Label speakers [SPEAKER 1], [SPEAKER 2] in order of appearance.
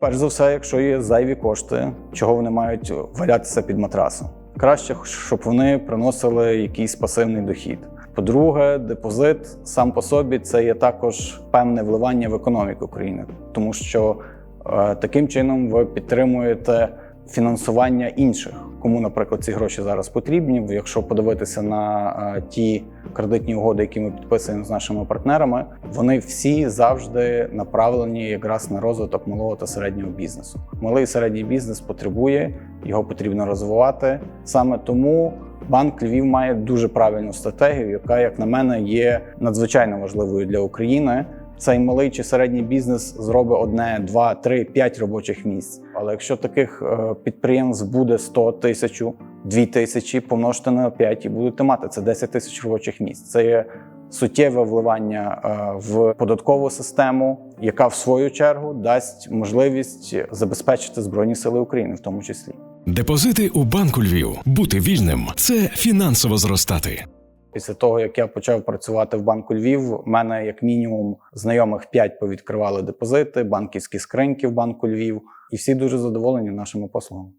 [SPEAKER 1] Перш за все, якщо є зайві кошти, чого вони мають валятися під матрасом. Краще, щоб вони приносили якийсь пасивний дохід. По-друге, депозит сам по собі це є також певне вливання в економіку країни, тому що е, таким чином ви підтримуєте фінансування інших, кому, наприклад, ці гроші зараз потрібні. Якщо подивитися на е, ті кредитні угоди, які ми підписуємо з нашими партнерами, вони всі завжди направлені якраз на розвиток малого та середнього бізнесу. Малий і середній бізнес потребує, його потрібно розвивати. Саме тому банк Львів має дуже правильну стратегію, яка, як на мене, є надзвичайно важливою для України. Цей малий чи середній бізнес зробить одне, два, три, п'ять робочих місць. Але якщо таких е, підприємств буде 100 тисяч, 2 тисячі, помножте на 5 і будете мати це 10 тисяч робочих місць. Це є суттєве вливання е, в податкову систему, яка в свою чергу дасть можливість забезпечити збройні сили України, в тому числі.
[SPEAKER 2] Депозити у банку Львів. Бути вільним це фінансово зростати.
[SPEAKER 1] Після того, як я почав працювати в банку Львів, в мене як мінімум знайомих 5 повідкривали депозити, банківські скриньки в банку Львів, і всі дуже задоволені нашими послугами.